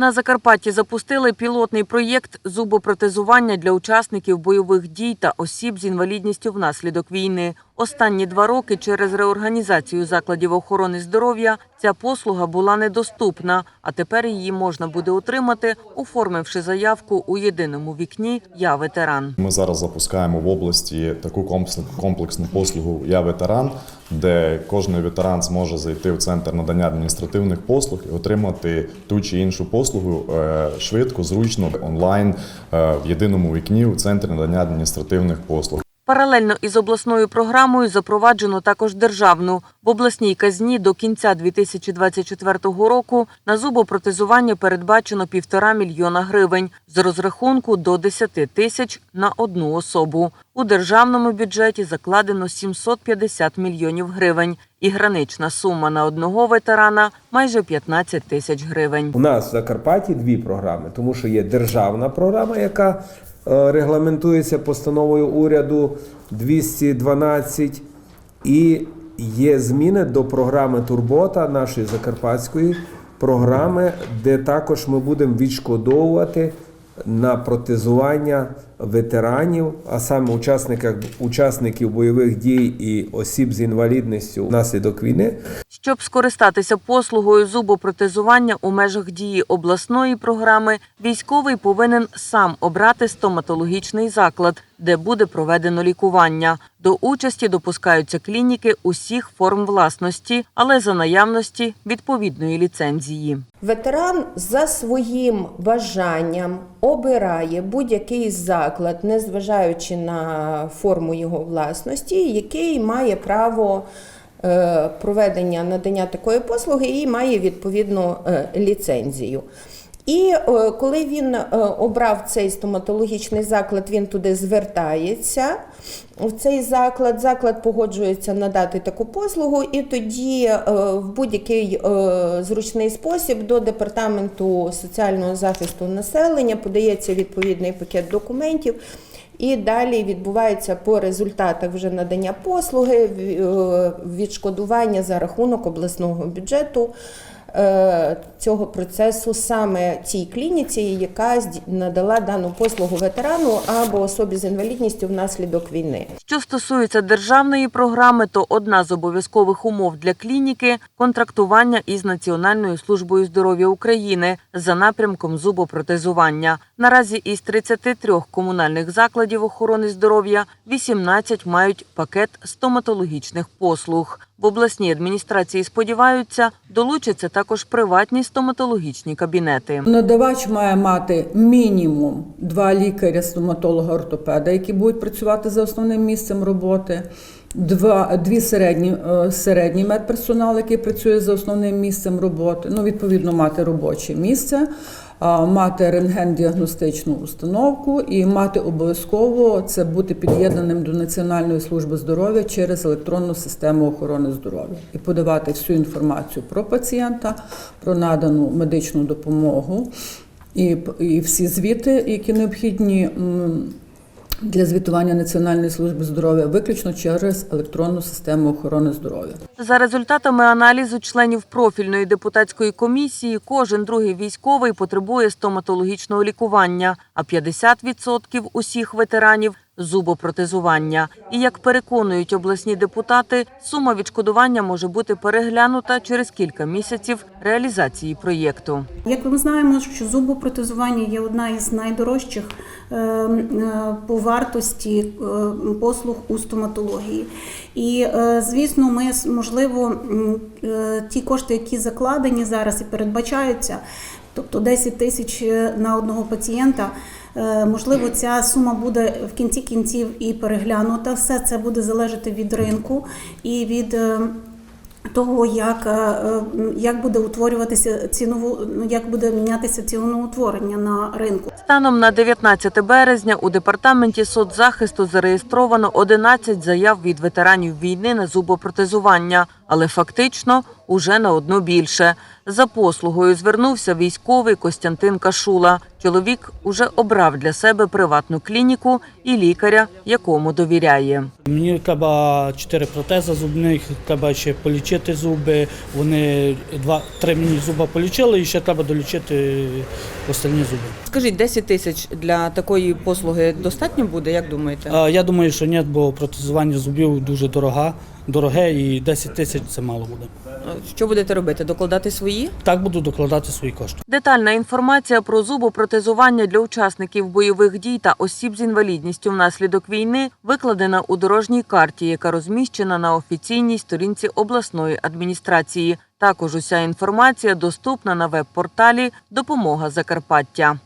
На Закарпатті запустили пілотний проєкт зубопротезування для учасників бойових дій та осіб з інвалідністю внаслідок війни. Останні два роки через реорганізацію закладів охорони здоров'я ця послуга була недоступна, а тепер її можна буде отримати, оформивши заявку у єдиному вікні Я ветеран. Ми зараз запускаємо в області таку комплексну, послугу Я ветеран, де кожен ветеран зможе зайти в центр надання адміністративних послуг і отримати ту чи іншу послугу е, швидко, зручно, онлайн е, в єдиному вікні у центрі надання адміністративних послуг. Паралельно із обласною програмою запроваджено також державну. В обласній казні до кінця 2024 року на зубопротезування передбачено півтора мільйона гривень з розрахунку до 10 тисяч на одну особу. У державному бюджеті закладено 750 мільйонів гривень і гранична сума на одного ветерана майже 15 тисяч гривень. У нас в Закарпатті дві програми, тому що є державна програма, яка регламентується постановою уряду 212, і є зміни до програми Турбота нашої закарпатської програми, де також ми будемо відшкодовувати на протезування ветеранів, а саме учасників бойових дій і осіб з інвалідністю внаслідок війни. Щоб скористатися послугою зубопротезування у межах дії обласної програми, військовий повинен сам обрати стоматологічний заклад, де буде проведено лікування. До участі допускаються клініки усіх форм власності, але за наявності відповідної ліцензії. Ветеран за своїм бажанням обирає будь-який заклад, незважаючи на форму його власності, який має право проведення надання такої послуги і має відповідну е, ліцензію. І е, коли він е, обрав цей стоматологічний заклад, він туди звертається в цей заклад. Заклад погоджується надати таку послугу, і тоді е, в будь-який е, зручний спосіб до департаменту соціального захисту населення подається відповідний пакет документів. І далі відбувається по результатах вже надання послуги, е, відшкодування за рахунок обласного бюджету цього процесу саме цій клініці, яка надала дану послугу ветерану або особі з інвалідністю внаслідок війни. Що стосується державної програми, то одна з обов'язкових умов для клініки контрактування із Національною службою здоров'я України за напрямком зубопротезування. Наразі із 33 комунальних закладів охорони здоров'я 18 мають пакет стоматологічних послуг. В обласній адміністрації сподіваються, долучаться також приватні стоматологічні кабінети. Надавач має мати мінімум два лікаря, стоматолога, ортопеда, які будуть працювати за основним місцем роботи. Два, дві середні, е, середній медперсонал, який працює за основним місцем роботи. Ну, відповідно, мати робоче місце, мати рентген-діагностичну установку і мати обов'язково це бути під'єднаним до Національної служби здоров'я через електронну систему охорони здоров'я і подавати всю інформацію про пацієнта, про надану медичну допомогу і, і всі звіти, які необхідні. Для звітування Національної служби здоров'я виключно через електронну систему охорони здоров'я. За результатами аналізу членів профільної депутатської комісії, кожен другий військовий потребує стоматологічного лікування, а 50% усіх ветеранів зубопротезування. І як переконують обласні депутати, сума відшкодування може бути переглянута через кілька місяців реалізації проєкту. Як ми знаємо, що зубопротезування є одна із найдорожчих е, е, по вартості е, послуг у стоматології. І, звісно, ми можливо ті кошти, які закладені зараз і передбачаються, тобто 10 тисяч на одного пацієнта. Е, Можливо, ця сума буде в кінці кінців і переглянута. Все це буде залежати від ринку і від е, того, як, е, як буде утворюватися ціново, ну, як буде мінятися ціноутворення на ринку. Станом на 19 березня у департаменті соцзахисту зареєстровано 11 заяв від ветеранів війни на зубопротезування, але фактично уже на одну більше. За послугою звернувся військовий Костянтин Кашула. Чоловік уже обрав для себе приватну клініку і лікаря, якому довіряє. Мені треба чотири протези зубних, треба ще полічити зуби. Вони два три мені зуба полічили і ще треба долічити останні зуби. Скажіть, 10 тисяч для такої послуги достатньо буде, як думаєте? Я думаю, що ні, бо протезування зубів дуже дорога, дороге і 10 тисяч це мало буде. Що будете робити? Докладати свої? Так буду докладати свої кошти. Детальна інформація про зубопротезування для учасників бойових дій та осіб з інвалідністю внаслідок війни викладена у дорожній карті, яка розміщена на офіційній сторінці обласної адміністрації. Також уся інформація доступна на веб-порталі Допомога Закарпаття.